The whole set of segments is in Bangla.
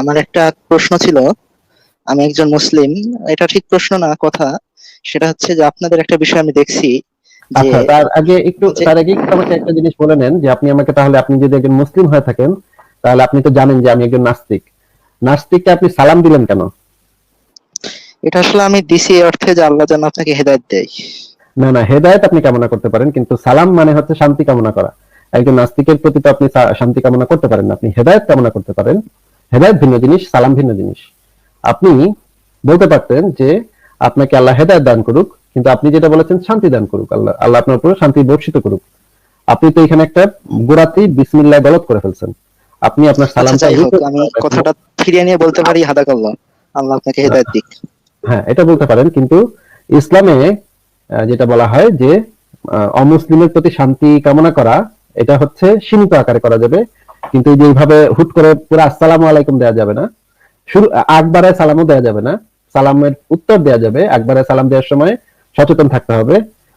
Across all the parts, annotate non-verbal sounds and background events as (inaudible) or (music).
আমার একটা প্রশ্ন ছিল আমি একজন মুসলিম এটা ঠিক প্রশ্ন না কথা। সেটা হচ্ছে যে আপনাদের একটা বিষয় আমি দেখছি আচ্ছা তার আগে একটু তার আগে একটু আমাকে একটা জিনিস বলে নেন যে আপনি আমাকে তাহলে আপনি যদি একজন মুসলিম হয়ে থাকেন তাহলে আপনি তো জানেন যে আমি একজন নাস্তিক। নাস্তিককে আপনি সালাম দিলেন কেন? এটা আসলে আমি দিছি অর্থে যে আল্লাহ যেন আপনাকে হেদায়েত দেয়। না না হেদায়েত আপনি কামনা করতে পারেন কিন্তু সালাম মানে হচ্ছে শান্তি কামনা করা। একজন নাস্তিকের প্রতি তো আপনি শান্তি কামনা করতে পারেন না আপনি হেদায়েত কামনা করতে পারেন। হেদায়েত ভিন্ন জিনিস সালাম ভিন্ন জিনিস। আপনি বলতে পারতেন যে আপনাকে আল্লাহ হেদায়েত দান করুক কিন্তু আপনি যেটা বলেছেন শান্তি দান করুক আল্লাহ আল্লাহ আপনার উপর শান্তি বর্ষিত করুক। আপনি তো এখানে একটা গোড়াতেই বিসমিল্লাহ গলত করে ফেলছেন। আপনি আপনার আচ্ছা সালামটা আমি কথাটা ফিরিয়ে নিয়ে বলতে পারি হাদাকাল্লাহ। আল্লাহ আপনাকে হেদায়েত দিক। হ্যাঁ এটা বলতে পারেন কিন্তু ইসলামে যেটা বলা হয় যে অমুসলিমের প্রতি শান্তি কামনা করা এটা হচ্ছে সীমিত আকারে করা যাবে। কিন্তু যেভাবে হুট করে পুরো আসসালামু আলাইকুম দেওয়া যাবে না, শুরু আকবারে সালামও দেওয়া যাবে না, সালামের উত্তর দেওয়া যাবে, একবারে সালাম দেওয়ার সময় সচেতন থাকতে হবে,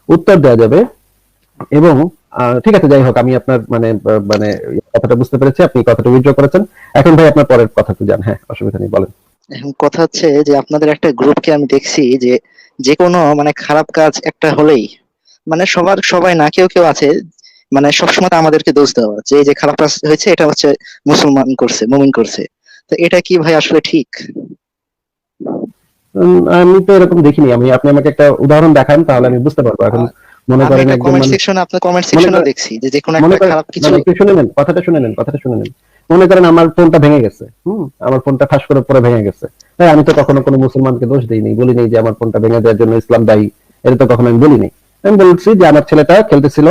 উত্তর দেওয়া যাবে এবং ঠিক আছে, যাই হোক, আমি আপনার মানে মানে কথাটা বুঝতে পেরেছি, আপনি কথাটা উইথড্র করেছেন। এখন ভাই আপনার পরের কথা তো জান হ্যাঁ অসুবিধা নেই, বলেন। এখন কথা হচ্ছে যে আপনাদের একটা গ্রুপকে আমি দেখছি যে যে কোনো মানে খারাপ কাজ একটা হলেই মানে সবার, সবাই না, কেউ কেউ আছে মানে সবসময় তো আমাদেরকে দোষ দেওয়া যে যে খারাপ কাজ হয়েছে এটা হচ্ছে মুসলমান করছে মুমিন করছে। তো এটা কি ভাই আসলে ঠিক? আমি তো এরকম দেখিনি। আমি আপনি আমাকে একটা উদাহরণ দেখান তাহলে আমি বুঝতে পারব। এখন মনে করেন একজন কমেন্ট সেকশনে আপনার কমেন্ট মনে সেকশনে দেখছি যে যে কোনো একটা খারাপ কিছু না, না, একটু শুনে নেন কথাটা শুনে নেন কথাটা শুনে নেন। মনে করেন আমার ফোনটা ভেঙে গেছে হুম? আমার ফোনটা ফাঁস করে পরে ভেঙে গেছে। হ্যাঁ আমি তো কখনো কোনো মুসলমানকে দোষ দিইনি বলি নাই যে আমার ফোনটা ভেঙে দেওয়ার জন্য ইসলাম দায়ী এটা তো কখনো আমি বলি নাই। আমি বলছি যে আমার ছেলেটা খেলতেছিল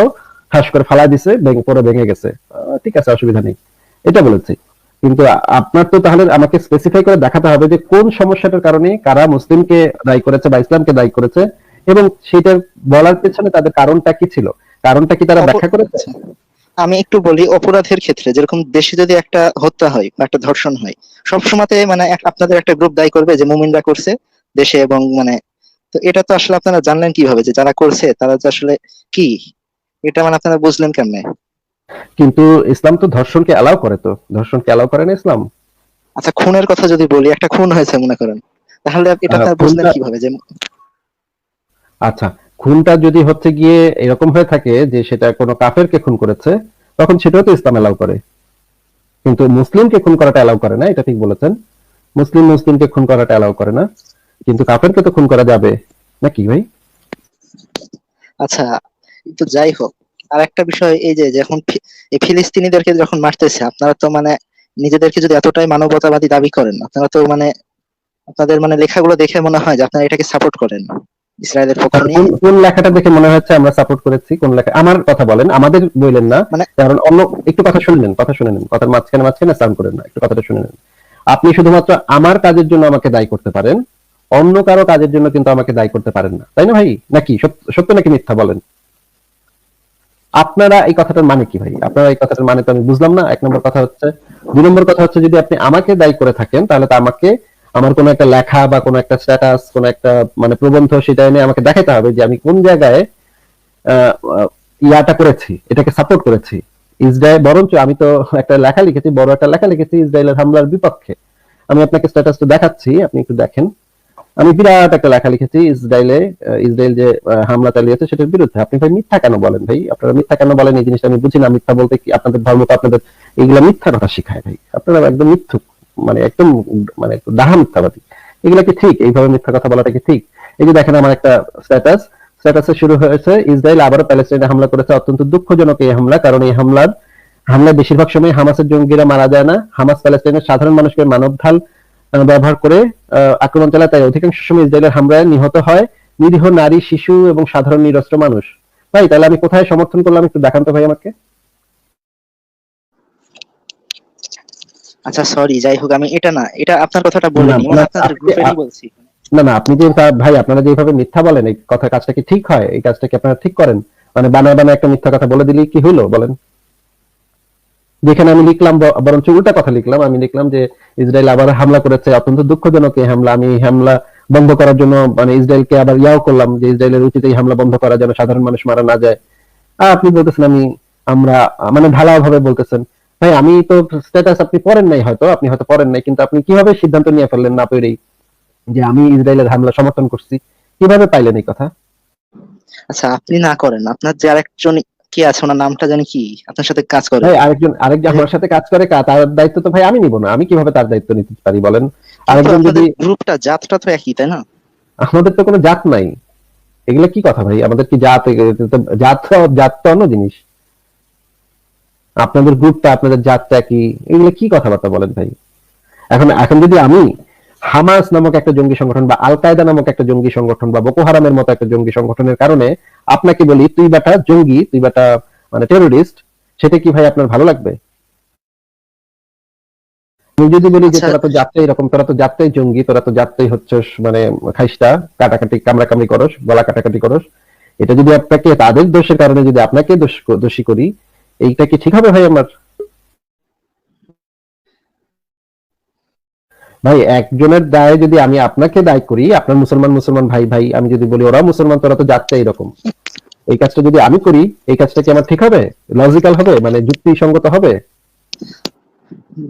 ঠাস করে ফালা দিছে পরে ভেঙে গেছে। ঠিক আছে অসুবিধা নেই। এটা বলেছি। কিন্তু আপনার তো তাহলে আমাকে স্পেসিফাই করে দেখাতে হবে যে কোন সমস্যাটার কারণে কারা মুসলিমকে দায়ী করেছে বা ইসলামকে দায়ী করেছে এবং সেটার বলার পেছনে তাদের কারণটা কি ছিল? কারণটা কি তারা ব্যাখ্যা করেছে? আচ্ছা। আমি একটু বলি অপরাধের ক্ষেত্রে যেরকম দেশে যদি একটা হত্যা হয় বা একটা ধর্ষণ হয় সবসময়তে মানে আপনাদের একটা গ্রুপ দায়ী করবে যে মুমিনরা করছে দেশে এবং মানে তো এটা তো আসলে আপনারা জানলেন কীভাবে যে যারা করছে তারা যে আসলে কি এটা মানে আপনারা বুঝলেন কেমনে? কিন্তু ইসলাম তো ধর্ষণকে অ্যালাউ করে তো। ধর্ষণকে অ্যালাউ করে না ইসলাম? আচ্ছা খুনের কথা যদি বলি একটা খুন হয়েছে মনে করেন। তাহলে এটা আপনারা বুঝলেন কীভাবে যে আচ্ছা খুনটা যদি হচ্ছে গিয়ে এরকম হয়ে থাকে যে সেটা কোনো কাফেরকে খুন করেছে তখন সেটাও তো ইসলাম অ্যালাউ করে। কিন্তু মুসলিমকে খুন করাটা অ্যালাউ করে না এটা ঠিক বলেছেন। মুসলিম মুসলিমকে খুন করাটা অ্যালাউ করে না। কিন্তু কাফেরকে তো খুন করা যাবে। নাকি ভাই? আচ্ছা তো যাই হোক আর একটা বিষয় এই যে যখন ফিলিস্তিনিদেরকে যখন মারতেছে আপনারা তো মানে নিজেদেরকে যদি এতটাই মানবতাবাদী দাবি করেন আপনারা তো মানে আপনাদের মানে লেখাগুলো দেখে মনে হয় যে আপনারা এটাকে সাপোর্ট করেন ইসরায়েলের পক্ষ নিয়ে কোন লেখাটা দেখে মনে হচ্ছে আমরা সাপোর্ট করেছি? কোন লেখা আমার কথা বলেন আমাদের বললেন না। মানে- কারণ অন্য একটু কথা শুনে নেন কথা শুনে নেন কথার মাঝখানে মাঝখানে সাউন্ড করেন না একটু কথাটা শুনে নেন। আপনি শুধুমাত্র আমার কাজের জন্য আমাকে দায়ী করতে পারেন অন্য কারও কাজের জন্য কিন্তু আমাকে দায়ী করতে পারেন না। তাই না ভাই? নাকি সত্য নাকি মিথ্যা বলেন? আপনারা এই কথাটার মানে কি ভাই? আপনারা এই কথাটার মানে তো আমি বুঝলাম না। এক নম্বর কথা হচ্ছে, দুই নম্বর কথা হচ্ছে যদি আপনি আমাকে দায়ী করে থাকেন, তাহলে তো আমাকে, আমার কোনো একটা লেখা বা কোনো একটা স্ট্যাটাস কোনো একটা মানে প্রবন্ধ সেটা এনে আমাকে দেখাতে হবে যে আমি কোন জায়গায় ইয়াটা করেছি, এটাকে সাপোর্ট করেছি। ইসরায়েল, বরঞ্চ আমি তো একটা লেখা লিখেছি, বড় একটা লেখা লিখেছি, ইসরায়েলের হামলার বিপক্ষে। আমি আপনাকে স্ট্যাটাসটা দেখাচ্ছি, আপনি একটু দেখেন। আমি বিরাট একটা লেখা লিখেছি ইসরায়েলে ইসরায়েল যে হামলা চালিয়েছে সেটার বিরুদ্ধে। আপনি ভাই মিথ্যা কেন বলেন ভাই? আপনারা মিথ্যা কেন বলেন? এই জিনিসটা আমি বুঝি না। মিথ্যা বলতে কি আপনাদের ধর্ম তো আপনাদের এইগুলা মিথ্যা কথা শিখায় ভাই। আপনারা একদম মিথ্যুক মানে একদম মানে ডাহা মিথ্যাবাদী। এগুলা কি ঠিক? এইভাবে মিথ্যা কথা বলাটা কি ঠিক? এই যে দেখেন আমার একটা স্ট্যাটাস স্ট্যাটাসে শুরু হয়েছে, ইসরায়েল আবারও প্যালেস্টাইনে হামলা করেছে। অত্যন্ত দুঃখজনক এই হামলা, কারণ এই হামলার, হামলায় বেশিরভাগ সময় হামাসের জঙ্গিরা মারা যায় না। হামাস প্যালেস্টাইনের সাধারণ মানুষকে মানব ঢাল ব্যবহার করে আক্রমণ চালায় তাই অধিকাংশ সময় ইসরায়েলের হামলায় নিহত হয় নিরীহ নারী শিশু এবং সাধারণ নিরস্ত্র মানুষ। ভাই তাহলে আমি কোথায় সমর্থন করলাম? একটু দেখান তো ভাই আমাকে। আচ্ছা সরি যাই হোক আমি এটা না এটা আপনার কথাটা বলিনি না, না, আপনাদের আপনি- গ্রুপেরই বলছি। না না আপনি যে ভাই আপনারা যেভাবে মিথ্যা বলেন এই কথা কাজটা কি ঠিক হয়? এই কাজটা কি আপনারা ঠিক করেন? মানে বানায় বানায় একটা মিথ্যা কথা বলে দিলেই কি হলো বলেন। যেখানে আমি লিখলাম বরঞ্চ উল্টা কথা লিখলাম। আমি লিখলাম যে ইসরায়েল আবার হামলা করেছে, অত্যন্ত দুঃখজনক এই হামলা। আমি হামলা বন্ধ করার জন্য মানে ইসরায়েলকে আবার ইয়াও করলাম যে ইসরায়েলের উচিত এই হামলা বন্ধ করা, যেন সাধারণ মানুষ মারা না যায়। আর আপনি বলতেছেন আমি, আমরা মানে ঢালাও ভাবে বলতেছেন। ভাই, আমি তো স্ট্যাটাস আপনি পড়েন নাই হয়তো, আপনি হয়তো পড়েন নাই, কিন্তু আপনি কীভাবে সিদ্ধান্ত নিয়ে ফেললেন না পেরেই যে আমি ইসরায়েলের হামলা সমর্থন করছি? কীভাবে পাইলেন এই কথা? আচ্ছা আপনি না করেন। আপনার যে আরেকজন কি আছে? ওনার নামটা জানি কি? আপনার সাথে কাজ করে। আরেকজন আরেকজন আমার সাথে কাজ করে কা- তার দায়িত্ব তো ভাই আমি নিব না। আমি কীভাবে তার দায়িত্ব নিতে পারি বলেন? আরেকজন যদি গ্রুপটা জাতটা তো একই তাই না? আমাদের তো কোনো জাত নাই। এগুলো কি কথা ভাই? আমাদের কি জাত জাত তো- জাত তো অন্য জিনিস। আপনাদের গ্রুপটা আপনাদের জাতটা কি এগুলো কি কথাবার্তা বলেন ভাই? এখন এখন যদি আমি হামাস নামক একটা জঙ্গি সংগঠন বা আল কায়দা নামক একটা জঙ্গি সংগঠন বা বোকো হারামের মতো একটা জঙ্গি সংগঠনের কারণে আপনাকে বলি তুই বেটা জঙ্গি তুই বেটা মানে টেরোরিস্ট সেটা কি ভাই আপনার ভালো লাগবে? আমি যদি বলি যে আচ্ছা। তোরা তো যাত্রাই এরকম তোরা তো যাত্রাই জঙ্গি তোরা তো যাত্রাই হচ্ছে মানে খাইস্টা কাটাকাটি কামড়াকামড়ি করস গলা কাটাকাটি করস। এটা যদি আপনাকে তাদের দোষের কারণে যদি আপনাকে দোষী করি এইটা কি ঠিক হবে ভাই আমার? ভাই একজনের দায়ে যদি আমি আপনাকে দায় করি আপনার মুসলমান মুসলমান ভাই ভাই আমি যদি বলি ওরা মুসলমান তোরা তো যাচ্ছে এরকম। এই কাজটা যদি আমি করি এই কাজটা কি আমার ঠিক হবে? লজিক্যাল হবে? মানে যুক্তিসঙ্গত হবে?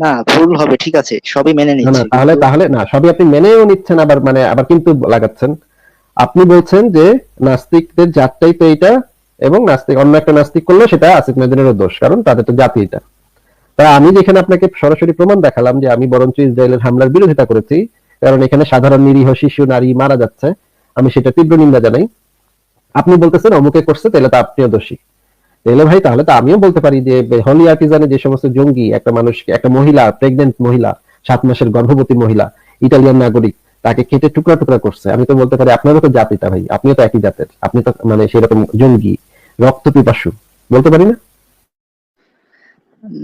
না ভুল হবে ঠিক আছে সবই মেনে নিচ্ছি। তাহলে তাহলে না সবই আপনি মেনেও নিচ্ছেন আবার মানে আবার কিন্তু লাগাচ্ছেন। আপনি বলছেন যে নাস্তিকদের জাতটাই তো এইটা এবং নাস্তিক অন্য একটা নাস্তিক করলে সেটা আসিফ নজরের দোষ কারণ তাদের তো জাতি এটা। তা আমি যেখানে আপনাকে সরাসরি প্রমাণ দেখালাম যে আমি বরঞ্চ ইসরায়েলের হামলার বিরোধিতা করেছি, কারণ এখানে সাধারণ নিরীহ শিশু, নারী মারা যাচ্ছে, আমি সেটা তীব্র নিন্দা জানাই। আপনি বলতেছেন অমুকে করছে, তাহলে তো আপনিও দোষী। তাহলে ভাই, তাহলে তো আমিও বলতে পারি যে হলি আর্টিজানে যে সমস্ত জঙ্গি, একটা মানুষকে, একটা মহিলা প্রেগনেন্ট মহিলা, সাত মাসের গর্ভবতী মহিলা ইটালিয়ান নাগরিক, তাকে কেটে টুকরা টুকরা করছে। আমি তো বলতে পারি, আপনারও তো জাতিটা ভাই, আপনিও তো একই জাতের। আপনি তো মানে সেরকম জঙ্গি, রক্ত পিপাসু, বলতে পারি না?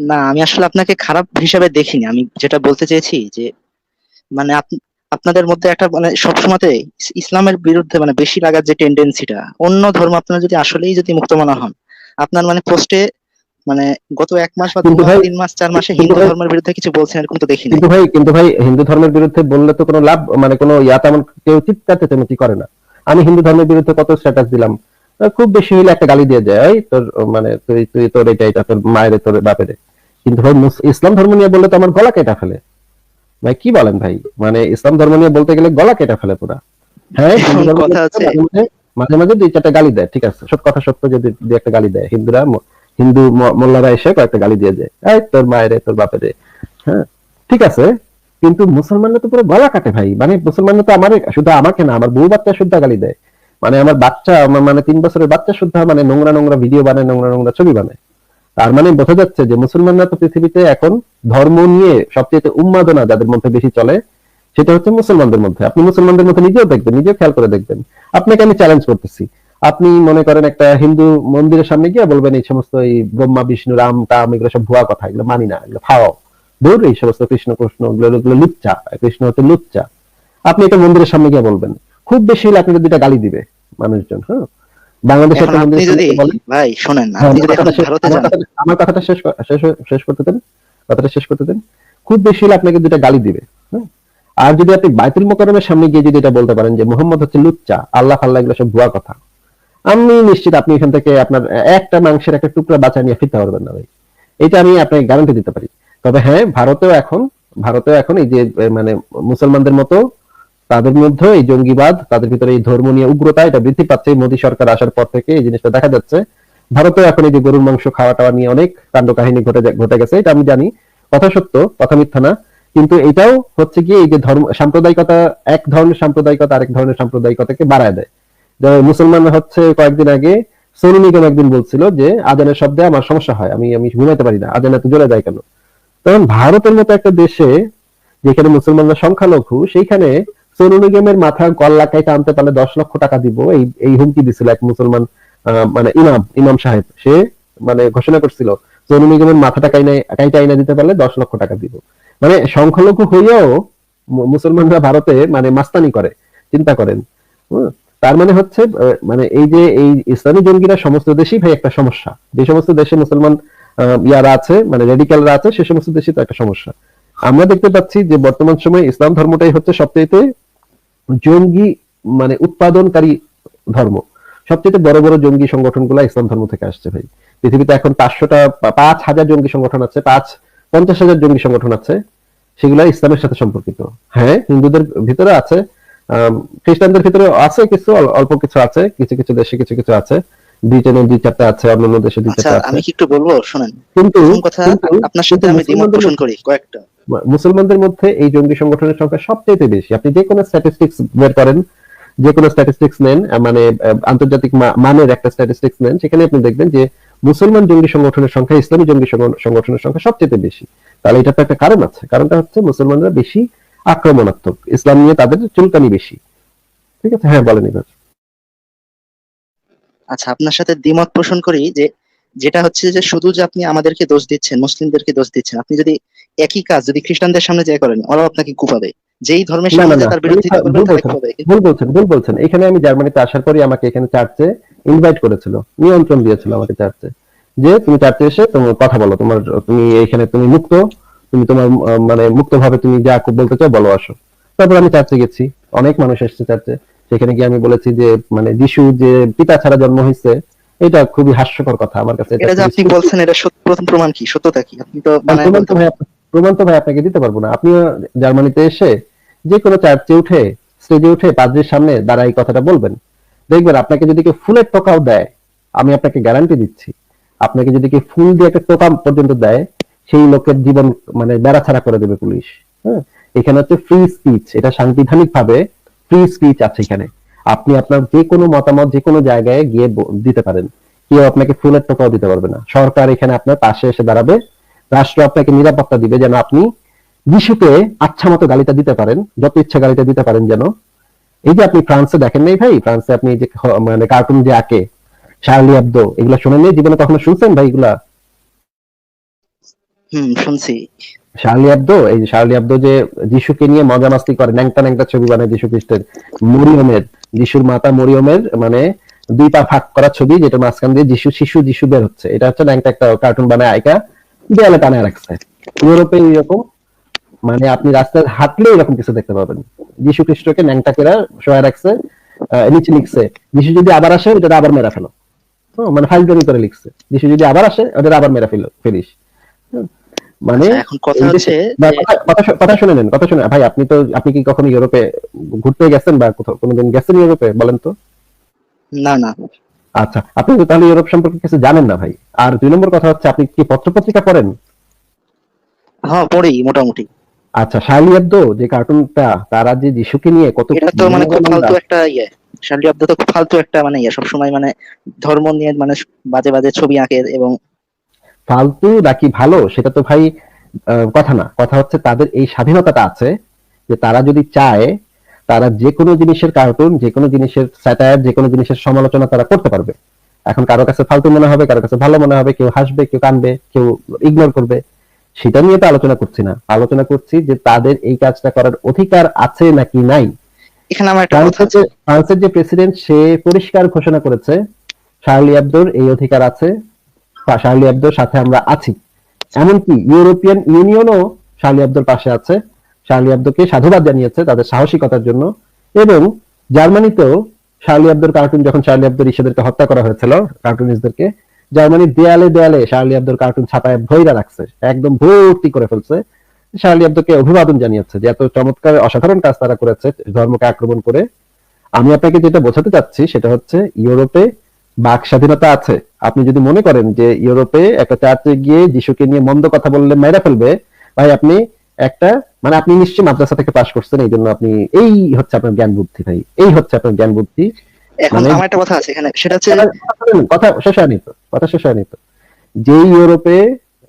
না আমি আসলে আপনাকে খারাপ হিসাবে দেখিনি। আমি যেটা বলতে চেয়েছি যে মানে আপনাদের মধ্যে একটা মানে সবসময়তে ইসলামের বিরুদ্ধে মানে বেশি লাগার যে টেন্ডেন্সিটা অন্য ধর্ম আপনারা যদি আসলেই যদি মুক্তমানা হন আপনার মানে পোস্টে মানে গত এক মাস বা তিন মাস চার মাসে হিন্দু ধর্মের বিরুদ্ধে কিছু বলছেন এরকম তো দেখিনি। কিন্তু ভাই কিন্তু ভাই হিন্দু ধর্মের বিরুদ্ধে বললে তো কোনো লাভ মানে কোনো ইয়া তেমন কেউ চিৎকার চেঁচামেচি করে না। আমি হিন্দু ধর্মের বিরুদ্ধে কত স্ট্যাটাস দিলাম? খুব বেশি হলে একটা গালি দিয়ে যায় এই তোর মানে তুই তুই তোর এটা এটা তোর মায়ের তোর বাপের। কিন্তু ভাই ইসলাম ধর্ম নিয়ে বললে তো আমার গলা কেটা ফেলে। ভাই কি বলেন ভাই? মানে ইসলাম ধর্ম নিয়ে বলতে গেলে গলা কেটা ফেলে পুরা। হ্যাঁ (laughs) মাঝে মাঝে- দুই চারটা গালি দেয় ঠিক আছে? সব কথা সত্য যদি দুই একটা গালি দেয় হিন্দুরা হিন্দু মোল্লারা এসে কয়েকটা গালি দিয়ে যায় এই তোর মায়ের তোর বাপের হ্যাঁ ঠিক আছে? কিন্তু মুসলমানরা তো পুরো গলা কাটে ভাই। মানে মুসলমানরা তো আমার শুধু আমাকে না আমার বউ বাচ্চা শুদ্ধ গালি দেয়। মানে আমার বাচ্চা, আমার মানে তিন বছরের বাচ্চা শুদ্ধ মানে নোংরা নোংরা ভিডিও বানায়, নোংরা নোংরা ছবি বানায়। তার মানে বোঝা যাচ্ছে যে মুসলমানরা তো পৃথিবীতে এখন ধর্ম নিয়ে সবচেয়ে উন্মাদনা যাদের মধ্যে বেশি চলে, সেটা হচ্ছে মুসলমানদের মধ্যে। আপনি মুসলমানদের মধ্যে নিজেও দেখবেন, নিজেও খেয়াল করে দেখবেন। আপনাকে আমি চ্যালেঞ্জ করতেছি। আপনি মনে করেন একটা হিন্দু মন্দিরের সামনে গিয়ে বলবেন, এই সমস্ত এই ব্রহ্মা, বিষ্ণু, রাম টাম এগুলো সব ভুয়া কথা, এগুলো মানি না, এগুলো খাওয়াও। দূর এই সমস্ত কৃষ্ণ কৃষ্ণ, এগুলো লুচ্চা, কৃষ্ণ হচ্ছে লুচ্চা। আপনি এটা মন্দিরের সামনে গিয়ে বলবেন। খুব বেশি হলে আপনাকে দুইটা গালি দিবে মানুষজন হ্যাঁ? বাংলাদেশে আপনি যদি ভাই শোনেন হ্যাঁ, আমার কথাটা শেষ- শেষ শেষ করতে দেন। কথাটা শেষ করতে দেন। খুব বেশি হলে আপনাকে গালি দিবে হ্যাঁ? আর যদি আপনি বাইতুল মোকাররমের সামনে গিয়ে যদি এটা বলতে পারেন যে মোহাম্মদ হচ্ছে লুচ্চা আল্লাহ ফাল্লাহ এগুলো সব ভুয়া কথা আমি নিশ্চিত আপনি এখান থেকে আপনার একটা মাংসের একটা টুকরা বাঁচা নিয়ে ফিরতে পারবেন না ভাই। এটা আমি আপনাকে গ্যারান্টি দিতে পারি। তবে হ্যাঁ ভারতেও এখন ভারতেও এখন এই যে মানে মুসলমানদের মতো তাদের মধ্যে এই জঙ্গিবাদ, তাদের ভিতরে এই ধর্ম নিয়ে উগ্রতা, এটা বৃদ্ধি পাচ্ছে। মোদী সরকার আসার পর থেকে এই জিনিসটা দেখা যাচ্ছে। ভারতেও এখন এই যে গরুর মাংস খাওয়া টাওয়া নিয়ে অনেক কাণ্ড কাহিনী ঘটে ঘটে গেছে, এটা আমি জানি। কথা সত্য, কথা মিথ্যা না। কিন্তু এটাও হচ্ছে কি, এই যে ধর্ম, সাম্প্রদায়িকতা, এক ধরনের সাম্প্রদায়িকতা আরেক ধরনের সাম্প্রদায়িকতাকে বাড়ায় দেয়। যে মুসলমানরা হচ্ছে কয়েকদিন আগে, সোনু নিগম একদিন বলছিল যে, আজানের শব্দে আমার সমস্যা হয়, আমি আমি ঘুমাইতে পারি না, আজান এত জোরে যায় কেন? তখন ভারতের মতো একটা দেশে যেখানে মুসলমানরা সংখ্যালঘু, সেইখানে সোনু নিগমের মাথা গল্লা কাইতে আনতে পারলে দশ লক্ষ টাকা দিব। এই এই হুমকি দিছিল এক মুসলমান মানে ইমাম ইমাম সাহেব। সে মানে ঘোষণা করছিল সোনু নিগমের মাথাটা কাইতে আইনা দিতে পারলে দশ লক্ষ টাকা দিব। মানে সংখ্যালঘু হইয়াও মুসলমানরা ভারতে মানে মাস্তানি করে, চিন্তা করেন। তার মানে হচ্ছে মানে এই যে, এই ইসলামী জঙ্গিরা সমস্ত দেশেই ভাই একটা সমস্যা। যে সমস্ত দেশে মুসলমান ইয়ারা আছে মানে রেডিক্যালরা আছে, সে সমস্ত দেশে তো একটা সমস্যা। আমরা দেখতে পাচ্ছি যে বর্তমান সময়ে ইসলাম ধর্মটাই হচ্ছে সবচেয়ে জঙ্গি মানে উৎপাদনকারী ধর্ম। সবচেয়ে বড় বড় জঙ্গি সংগঠনগুলো ইসলাম ধর্ম থেকে আসছে ভাই। পৃথিবীতে এখন পাঁচশোটা পাঁচ হাজার জঙ্গি সংগঠন আছে পাঁচ পঞ্চাশ হাজার জঙ্গি সংগঠন আছে সেগুলো ইসলামের সাথে সম্পর্কিত। হ্যাঁ হিন্দুদের ভিতরে আছে খ্রিস্টানদের ভিতরে আছে কিছু অল্প কিছু আছে কিছু কিছু দেশে কিছু কিছু আছে। ব্রিটেনে দুই চারটা আছে অন্যান্য দেশে দুই আচ্ছা চারটা আছে। আমি কি একটু বলব? শোনেন কিন্তু কথা আপনার সাথে আমি দ্বিমত পোষণ করি কয়েকটা। মুসলমানদের মধ্যে এই জঙ্গি সংগঠনের সংখ্যা সবচেয়ে বেশি। আপনি যে কোনো স্ট্যাটিস্টিক্স বের করেন, যে কোনো স্ট্যাটিস্টিক্স নেন মানে আন্তর্জাতিক মানের একটা স্ট্যাটিস্টিক্স নেন, সেখানে আপনি দেখবেন যে মুসলমান জঙ্গি সংগঠনের সংখ্যা, ইসলামী জঙ্গি সংগঠনের সংখ্যা সবচেয়ে বেশি। তাহলে এটা তো একটা কারণ আছে। কারণটা হচ্ছে মুসলমানরা বেশি আক্রমণাত্মক। ইসলাম নিয়ে তাদের চুলকানি বেশি। ঠিক আছে? হ্যাঁ বলেন এবার। আচ্ছা আপনার সাথে দ্বিমত পোষণ করি যে যেটা হচ্ছে যে শুধু যে আপনি আমাদেরকে দোষ দিচ্ছেন মুসলিমদেরকে দোষ দিচ্ছেন আপনি যদি একই কাজ যদি খ্রিস্টানদের সামনে যে করেন ওরাও আপনাকে কুপাবে যেই ধর্মের সামনে তার বিরোধিতা ভুল বলছেন। ভুল বলছেন এখানে আমি জার্মানিতে আসার পরে আমাকে এখানে চার্চে ইনভাইট করেছিল নিয়ন্ত্রণ দিয়েছিল আমাকে চার্চে। যে তুমি চার্চে এসে তোমার কথা বলো তোমার তুমি এখানে তুমি মুক্ত তুমি তোমার মানে মুক্তভাবে তুমি যা বলতে চাও বলো আসো। তারপর আমি চার্চে গেছি অনেক মানুষ এসেছে চার্চে। সেখানে গিয়ে আমি বলেছি যে মানে যিশু যে পিতা ছাড়া জন্ম হয়েছে এটা খুবই হাস্যকর কথা আমার কাছে এটা যে আপনি বলছেন এটা সত্য প্রথম প্রমাণ কি? সত্যতা কি? আপনি তো আর প্রমাণ তো ভাই প্রমাণ তো ভাই আপনাকে দিতে পারব না। আপনিও জার্মানিতে এসে যে কোনো চার্চে উঠে স্টেজে উঠে পাদ্রির সামনে দাঁড়া এই কথাটা বলবেন। দেখবেন আপনাকে যদি কেউ ফুলের টোকাও দেয় আমি আপনাকে গ্যারান্টি দিচ্ছি। আপনাকে যদি কেউ ফুল দিয়ে একটা টোকা পর্যন্ত দেয় সেই লোকের জীবন মানে বেড়া ছাড়া করে দেবে পুলিশ। হ্যাঁ? এখানে হচ্ছে ফ্রি স্পিচ এটা সাংবিধানিক ভাবে ফ্রি স্পিচ আছে এখানে। আপনি আপনার যে কোনো মতামত যে কোনো জায়গায় গিয়ে দিতে পারেন। কেউ আপনাকে ফুলের টোকাও দিতে পারবে না। সরকার এখানে আপনার পাশে এসে দাঁড়াবে। রাষ্ট্র আপনাকে নিরাপত্তা দিবে যেন আপনি যিশুকে আচ্ছা মতো গালিটা দিতে পারেন, যত ইচ্ছা গালিটা দিতে পারেন যেন। এই যে আপনি ফ্রান্সে দেখেন নাই ভাই, ফ্রান্সে আপনি যে মানে কার্টুন যে আঁকে, শার্লি আব্দো, এগুলো শুনেন নাই? জীবনে কখনো শুনছেন ভাই এগুলা? হুম, শুনছি। শার্লি আব্দো, এই শার্লি আব্দো যে যিশুকে নিয়ে মজা মাস্তি করে, ন্যাংটা ন্যাংটা ছবি বানায় যিশু খ্রিস্টের মরিয়মের যিশুর মাতা মরিয়মের মানে ফাঁক করা ছবি যেটা মাঝখান দিয়ে যিশু, শিশু, যিশু বের হচ্ছে। এটা হচ্ছে ন্যাংটা একটা কার্টুন বানায় দেয়ালে টানায় রাখছে। ইউরোপে এরকম মানে আপনি রাস্তায় হাঁটলে এরকম কিছু দেখতে পাবেন। যিশু খ্রিস্টকে ন্যাংটা কেরা শোয়া রাখছে নিচে লিখছে, যিশু যদি আবার আসে ওটা আবার মেরা ফেলো। মানে ফাইল করে লিখছে, যিশু যদি আবার আসে ওটা আবার মেরা ফেলো, ফেলিস। মানে এখন কথা হচ্ছে শুনে নেন কথা শুনে ভাই আপনি তো আপনি কি কখনো ইউরোপে ঘুরতে গেছেন বা কোথাও কোনোদিন গেছেন ইউরোপে বলেন তো? না না। আচ্ছা আপনি তো তাহলে ইউরোপ সম্পর্কে কিছু জানেন না ভাই। আর দুই নম্বর কথা হচ্ছে আপনি কি পত্রপত্রিকা পড়েন? হ্যাঁ পড়ি মোটামুটি। আচ্ছা শার্লি আব্দো যে কার্টুনটা তারা যে যিশুকে নিয়ে কত এটা তো মানে ফালতু একটা ইয়ে। শার্লি আব্দা তো ফালতু একটা মানে ইয়ে সবসময় মানে ধর্ম নিয়ে মানে বাজে বাজে ছবি আঁকে এবং ফালতু নাকি ভালো সেটা তো ভাই কথা না। কথা হচ্ছে তাদের এই স্বাধীনতাটা আছে যে তারা যদি চায় তারা যে কোনো জিনিসের কার্টুন যে কোনো জিনিসের স্যাটায়ার যে কোনো জিনিসের সমালোচনা তারা করতে পারবে। এখন কারও কাছে ফালতু মনে হবে কারও কাছে ভালো মনে হবে কেউ হাসবে কেউ কানবে কেউ ইগনোর করবে। সেটা নিয়ে তো আলোচনা করছি না। আলোচনা করছি যে তাদের এই কাজটা করার অধিকার আছে নাকি নাই। এখানে আমার একটা কথা ফ্রান্সের যে ফ্রান্সের যে প্রেসিডেন্ট সে পরিষ্কার ঘোষণা করেছে শার্লি আব্দোর এই অধিকার আছে। শার্লি আব্দোর সাথে আমরা আছি। এমনকি ইউরোপিয়ান ইউনিয়নও শার্লি আব্দোর পাশে আছে। শার্লি আব্দোকে সাধুবাদ জানিয়েছে তাদের সাহসিকতার জন্য। এবং জার্মানিতেও শার্লি আব্দোর কার্টুন যখন শার্লি আব্দোর ইসেদেরকে হত্যা করা হয়েছিল কার্টুনিস্টদেরকে জার্মানির দেয়ালে দেয়ালে শার্লি আব্দোর কার্টুন ছাপায় ভৈরা রাখছে। একদম ভর্তি করে ফেলছে। শার্লি আব্দোকে অভিবাদন জানিয়েছে যে এত চমৎকার অসাধারণ কাজ তারা করেছে ধর্মকে আক্রমণ করে। আমি আপনাকে যেটা বোঝাতে চাচ্ছি সেটা হচ্ছে ইউরোপে বাক স্বাধীনতা আছে। আপনি যদি মনে করেন যে ইউরোপে একটা চার্চে গিয়ে যিশুকে নিয়ে মন্দ কথা বললে মেরে ফেলবে ভাই আপনি একটা মানে আপনি নিশ্চয়ই মাদ্রাসা থেকে পাশ করছেন এই জন্য আপনি এই হচ্ছে আপনার জ্ঞান বুদ্ধি ভাই এই হচ্ছে আপনার জ্ঞান বুদ্ধি। এখন মানে- আমার একটা কথা আছে এখানে সেটা হচ্ছে কথা শেষ হয়নি তো কথা শেষ হয়নি তো। যে ইউরোপে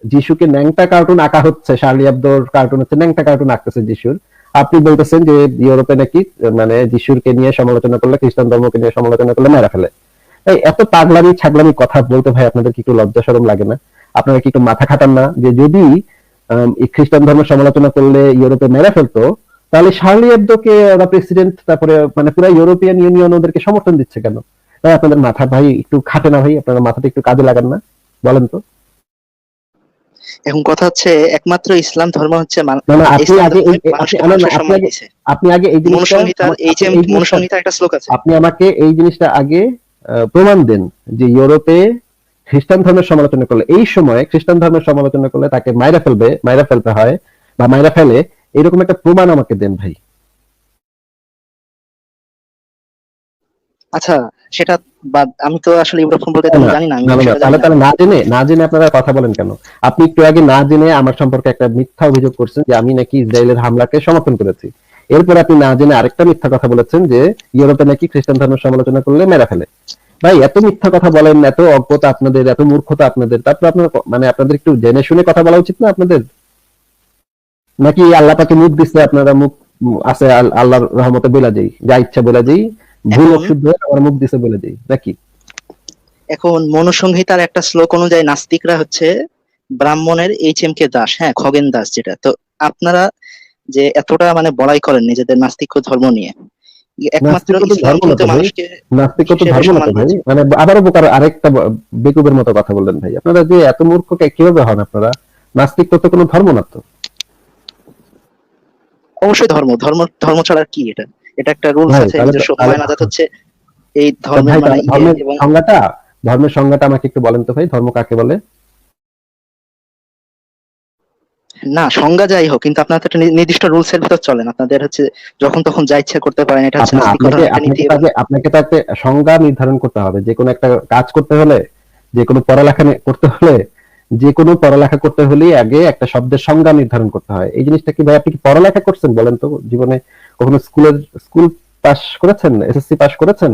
যিশুকে ন্যাংটা কার্টুন আঁকা হচ্ছে শার্লি আব্দোর কার্টুন হচ্ছে ন্যাংটা কার্টুন আঁকতেছে যিশুর আপনি বলতেছেন যে ইউরোপে নাকি মানে যিশুরকে নিয়ে সমালোচনা করলে খ্রিস্টান ধর্মকে নিয়ে সমালোচনা করলে মেরা ফেলে। এই এত পাগলামি ছাগলামি কথা বলতে ভাই আপনাদের কি একটু লজ্জা শরম লাগে না? আপনারা কি একটু মাথা খাটান না? যে যদি খ্রিস্টান ধর্ম সমালোচনা করলে ইউরোপে মেরা ফেলতো তাহলে শার্লি এবদোকে ওরা প্রেসিডেন্ট তারপরে মানে পুরো ইউরোপিয়ান ইউনিয়ন ওদেরকে সমর্থন দিচ্ছে কেন? ভাই আপনাদের মাথা ভাই একটু খাটে না ভাই? আপনারা মাথাটা একটু কাজে লাগান না? বলেন তো। এখন কথা হচ্ছে একমাত্র ইসলাম ধর্ম হচ্ছে আপনি আগে এই- আপনি- আগে জিনিসটা এই যে একটা শ্লোক আছে। আপনি আমাকে এই জিনিসটা আগে প্রমাণ দেন যে ইউরোপে খ্রিস্টান ধর্মের সমালোচনা করলে এই সময় খ্রিস্টান ধর্মের সমালোচনা করলে তাকে মাইরা ফেলবে মাইরা ফেলতে হয় বা মাইরা ফেলে এরকম একটা প্রমাণ আমাকে দেন ভাই। আচ্ছা সেটা বাদ আমি তো আসলে এগুলো সম্পর্কে তেমন জানি না তাহলে। তাহলে না জেনে না জেনে আপনারা কথা বলেন কেন? আপনি একটু আগে না জেনে আমার সম্পর্কে একটা মিথ্যা অভিযোগ করছেন যে আমি নাকি ইসরায়েলের হামলাকে সমর্থন করেছি। এরপর আপনি না জেনে আরেকটা মিথ্যা কথা বলেছেন যে ইউরোপে নাকি খ্রিস্টান ধর্মের সমালোচনা করলে মেরা ফেলে। ভাই এত মিথ্যা কথা বলেন এত অজ্ঞতা আপনাদের এত মূর্খতা আপনাদের। তারপর আপনার মানে আপনাদের একটু জেনে শুনে কথা বলা উচিত না আপনাদের? নাকি আল্লাহ পাকে মুখ দিচ্ছে আপনারা মুখ আছে আল- আল্লাহর রহমতে বলে যাই যা ইচ্ছা বলে যাই ভুল এখন- শুদ্ধ আমার মুখ দিছে বলে যাই নাকি? এখন মনুসংহিতার একটা শ্লোক অনুযায়ী নাস্তিকরা হচ্ছে ব্রাহ্মণের এইচ এম কে দাস হ্যাঁ খগেন দাস যেটা। তো আপনারা যে এতটা মানে বড়াই করেন নিজেদের নাস্তিক ধর্ম নিয়ে মানে আবারও বোকার আরেকটা বেকুবের মতো কথা বললেন ভাই। আপনারা যে এত মূর্খ কীভাবে হন আপনারা? নাস্তিক তো কোনো ধর্ম না তো। অবশ্যই ধর্ম। ধর্ম ধর্ম ছাড়া কি এটা? এটা একটা রুলস আছে হচ্ছে এই ধর্মের মানে ইয়ে ধর্মের সংজ্ঞাটা ধর্মের সংজ্ঞাটা আমাকে একটু বলেন তো ভাই। ধর্ম কাকে বলে? না সংজ্ঞা যাই হোক কিন্তু আপনারা তো একটা নির্দিষ্ট রুলস এর ভিতর চলেন। আপনাদের হচ্ছে যখন তখন যা ইচ্ছা করতে পারেন এটা হচ্ছে আপনাকে তো একটা সংজ্ঞা নির্ধারণ করতে হবে। যে কোনো একটা কাজ করতে হলে যে কোনো পড়ালেখা করতে হলে যে কোনো পড়ালেখা করতে হলে আগে একটা শব্দের সংজ্ঞা নির্ধারণ করতে হয়। এই জিনিসটা কি ভাই আপনি কি পড়ালেখা করছেন বলেন তো? জীবনে কখনো স্কুলের স্কুল পাস করেছেন? এসএসসি পাস করেছেন?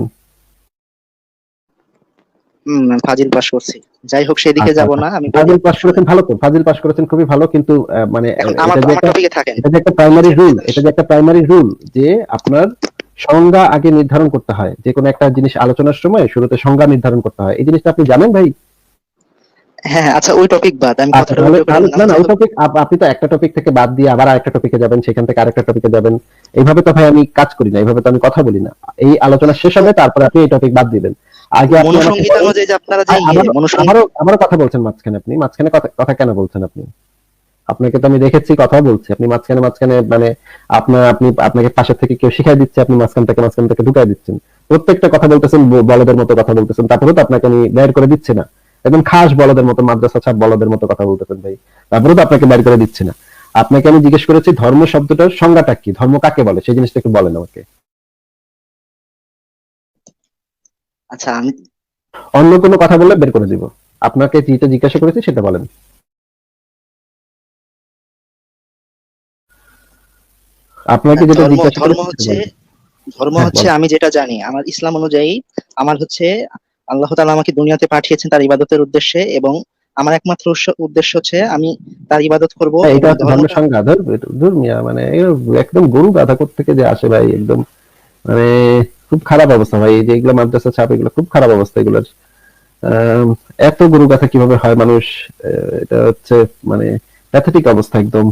ফাজিল পাস করছি। যাই হোক সেদিকে আচ্ছা, যাব আচ্ছা। না আমি ফাজিল পাস করেছেন ভালো তো। ফাজিল পাস করেছেন খুবই ভালো কিন্তু মানে এটা যে একটা- এটা যে একটা প্রাইমারি রুল এটা যে একটা প্রাইমারি রুল যে আপনার সংজ্ঞা আগে নির্ধারণ করতে হয়। যে কোনো একটা জিনিস আলোচনার সময় শুরুতে সংজ্ঞা নির্ধারণ করতে হয়। এই জিনিসটা আপনি জানেন ভাই? হ্যাঁ আচ্ছা ওই টপিক বাদ আমি আচ্ছা না। না ওই টপিক আপনি তো একটা টপিক থেকে বাদ দিয়ে আবার আরেকটা টপিকে যাবেন সেখান থেকে আরেকটা টপিকে যাবেন। এইভাবে তো ভাই আমি কাজ করি না এইভাবে তো আমি কথা বলি না। এই আলোচনা শেষ হবে তারপরে আপনি এই টপিক বাদ দিবেন। আগে আপনি আমাকে মনুসংহিতা বলেন- অনুযায়ী যে আপনারা যে আ- আবারও- মনুসংহিতা আবারও আবারও কথা বলছেন মাঝখানে আপনি। মাঝখানে কথা কথা কেন বলছেন আপনি? আপনাকে তো আমি দেখেছি কথা বলছি। আপনি মাঝখানে মাঝখানে মানে আপনার আপনি আপনাকে পাশের থেকে কেউ শিখাই দিচ্ছে আপনি মাঝখান থেকে মাঝখান থেকে ঢুকাই দিচ্ছেন। প্রত্যেকটা কথা বলতেছেন বলদের মতো কথা বলতেছেন। তারপরে তো আপনাকে আমি বের করে দিচ্ছি না। একদম খাস বলদের মতো মাদ্রাসা ছাপ বলদের মতো কথা বলতেছেন ভাই। তারপরে তো আপনাকে বের করে দিচ্ছি না। আপনাকে আমি জিজ্ঞেস করেছি ধর্ম শব্দটার সংজ্ঞাটা কি? ধর্ম কাকে বলে? সেই জিনিসটা একটু বলেন আমাকে। আচ্ছা আমি অন্য কোনো কথা বললে বের করে দিব। আপনাকে যেটা জিজ্ঞাসা করেছি সেটা বলেন। আপনাকে যেটা ধর্ম জিজ্ঞাসা ধর্ম হচ্ছে ধর্ম হ্যাঁ, হচ্ছে আমি যেটা জানি আমার ইসলাম অনুযায়ী আমার হচ্ছে আল্লাহ তাআলা আমাকে দুনিয়াতে পাঠিয়েছেন তার ইবাদতের উদ্দেশ্যে এবং আমার একমাত্র উদ্দেশ্য- হচ্ছে আমি তার ইবাদত করব হ্যাঁ, এটা ধর্মের সংজ্ঞা। ধর ধর মিয়া মানে একদম গরু গাধা থেকে যে আসে ভাই একদম মানে খুব খারাপ অবস্থা ভাই, এই যে এগুলো মাদ্রাসা ছাপ এগুলো খুব খারাপ অবস্থা এগুলোর। এত গরু কথা কীভাবে হয় মানুষ এটা হচ্ছে মানে প্যাথেটিক অবস্থা একদম।